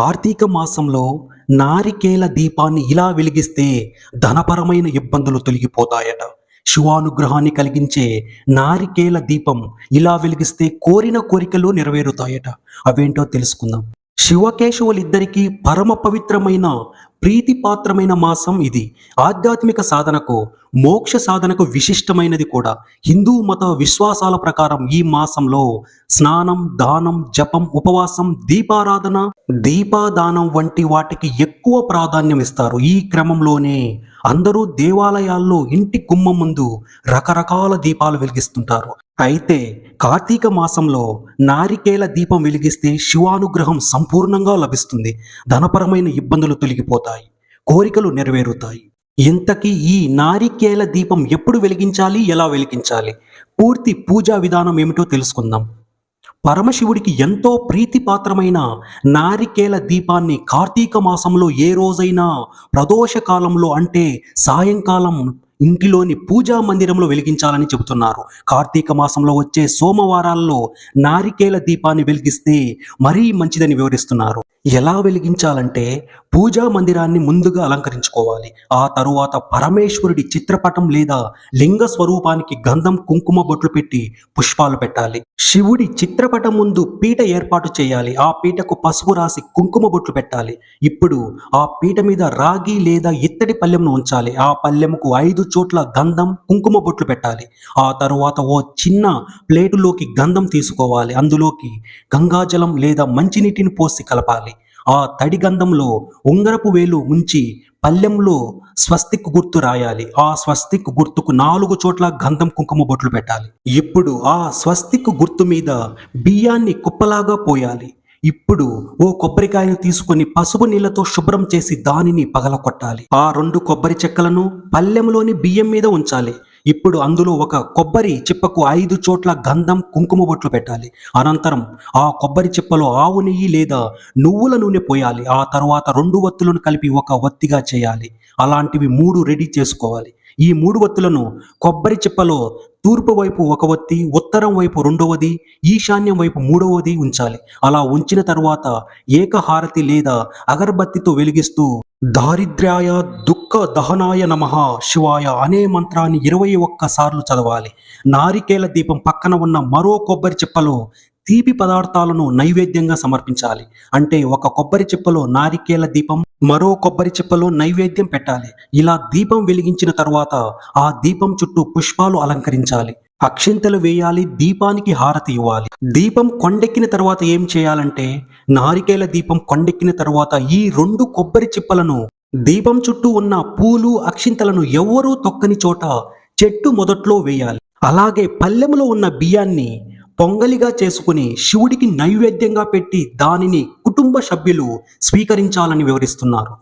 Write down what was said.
కార్తీక మాసంలో నారికేల దీపాన్ని ఇలా వెలిగిస్తే ధనపరమైన ఇబ్బందులు తొలగిపోతాయట. శివానుగ్రహాన్ని కలిగించే నారికేల దీపం ఇలా వెలిగిస్తే కోరిన కోరికలు నెరవేరుతాయట. అవేంటో తెలుసుకుందాం. శివకేశవులిద్దరికీ పరమ పవిత్రమైన ప్రీతిపాత్రమైన మాసం ఇది. ఆధ్యాత్మిక సాధనకు మోక్ష సాధనకు విశిష్టమైనది కూడా. హిందూ మత విశ్వాసాల ప్రకారం ఈ మాసంలో స్నానం దానం జపం ఉపవాసం దీపారాధన దీపాదానం వంటి వాటికి ఎక్కువ ప్రాధాన్యం ఇస్తారు. ఈ క్రమంలోనే అందరూ దేవాలయాల్లో ఇంటి గుమ్మం ముందు రకరకాల దీపాలు వెలిగిస్తుంటారు. అయితే కార్తీక మాసంలో నారికేల దీపం వెలిగిస్తే శివానుగ్రహం సంపూర్ణంగా లభిస్తుంది. ధనపరమైన ఇబ్బందులు తొలగిపోతాయి. కోరికలు నెరవేరుతాయి. ఇంతకీ ఈ నారికేల దీపం ఎప్పుడు వెలిగించాలి? ఎలా వెలిగించాలి? పూర్తి పూజా విధానం ఏమిటో తెలుసుకుందాం. పరమశివుడికి ఎంతో ప్రీతిపాత్రమైన నారికేల దీపాన్ని కార్తీక మాసంలో ఏ రోజైనా ప్రదోష కాలంలో అంటే సాయంకాలం ఇంటిలోని పూజా మందిరంలో వెలిగించాలని చెబుతున్నారు. కార్తీక మాసంలో వచ్చే సోమవారాల్లో నారికేల దీపాన్ని వెలిగిస్తే మరీ మంచిదని వివరిస్తున్నారు. ఎలా వెలిగించాలంటే పూజా మందిరాన్ని ముందుగా అలంకరించుకోవాలి. ఆ తరువాత పరమేశ్వరుడి చిత్రపటం లేదా లింగ స్వరూపానికి గంధం కుంకుమ బొట్లు పెట్టి పుష్పాలు పెట్టాలి. శివుడి చిత్రపటం ముందు పీట ఏర్పాటు చేయాలి. ఆ పీటకు పసుపు రాసి కుంకుమ బొట్లు పెట్టాలి. ఇప్పుడు ఆ పీట మీద రాగి లేదా ఇత్తడి పల్లెంను ఉంచాలి. ఆ పల్లెముకు ఐదు చోట్ల గంధం కుంకుమ బొట్లు పెట్టాలి. ఆ తరువాత ఓ చిన్న ప్లేటులోకి గంధం తీసుకోవాలి. అందులోకి గంగాజలం లేదా మంచినీటిని పోసి కలపాలి. ఆ తడి గంధంలో ఉంగరపు వేలు ఉంచి పల్లెంలో స్వస్తిక్ గుర్తు రాయాలి. ఆ స్వస్తిక్ గుర్తుకు నాలుగు చోట్ల గంధం కుంకుమ బొట్లు పెట్టాలి. ఇప్పుడు ఆ స్వస్తిక్ గుర్తు మీద బియ్యాన్ని కుప్పలాగా పోయాలి. ఇప్పుడు ఓ కొబ్బరికాయను తీసుకొని పసుపు నీళ్ళతో శుభ్రం చేసి దానిని పగలకొట్టాలి. ఆ రెండు కొబ్బరి చెక్కలను పల్లెంలోని బియ్యం మీద ఉంచాలి. ఇప్పుడు అందులో ఒక కొబ్బరి చిప్పకు ఐదు చోట్ల గంధం కుంకుమ బొట్లు పెట్టాలి. అనంతరం ఆ కొబ్బరి చిప్పలో ఆవు నెయ్యి లేదా నువ్వుల నూనె పోయాలి. ఆ తర్వాత రెండు వత్తులను కలిపి ఒక వత్తిగా చేయాలి. అలాంటివి మూడు రెడీ చేసుకోవాలి. ఈ మూడు వత్తులను కొబ్బరి చిప్పలో తూర్పు వైపు ఒక వత్తి ఉత్తరం వైపు రెండవది ఈశాన్యం వైపు మూడవది ఉంచాలి. అలా ఉంచిన తరువాత ఏకహారతి లేదా అగరబత్తితో వెలిగిస్తూ దారిద్ర్యాయ దుఃఖ దహనాయ నమః శివాయ అనే మంత్రాన్ని ఇరవై ఒక్కసార్లు చదవాలి. నారికేల దీపం పక్కన ఉన్న మరో కొబ్బరి చిప్పలో తీపి పదార్థాలను నైవేద్యంగా సమర్పించాలి. అంటే ఒక కొబ్బరి చిప్పలో నారికేల దీపం మరో కొబ్బరి చిప్పలో నైవేద్యం పెట్టాలి. ఇలా దీపం వెలిగించిన తర్వాత ఆ దీపం చుట్టూ పుష్పాలు అలంకరించాలి. అక్షింతలు వేయాలి దీపానికి హారతి ఇవ్వాలి. దీపం కొండెక్కిన తర్వాత ఏం చేయాలంటే నారికేల దీపం కొండెక్కిన తర్వాత ఈ రెండు కొబ్బరి చిప్పలను దీపం చుట్టూ ఉన్న పూలు అక్షింతలను ఎవ్వరూ తొక్కని చోట చెట్టు మొదట్లో వేయాలి. అలాగే పల్లెములో ఉన్న బియ్యాన్ని పొంగలిగా చేసుకుని శివుడికి నైవేద్యంగా పెట్టి దానిని కుటుంబ సభ్యులు స్వీకరించాలని వివరిస్తున్నారు.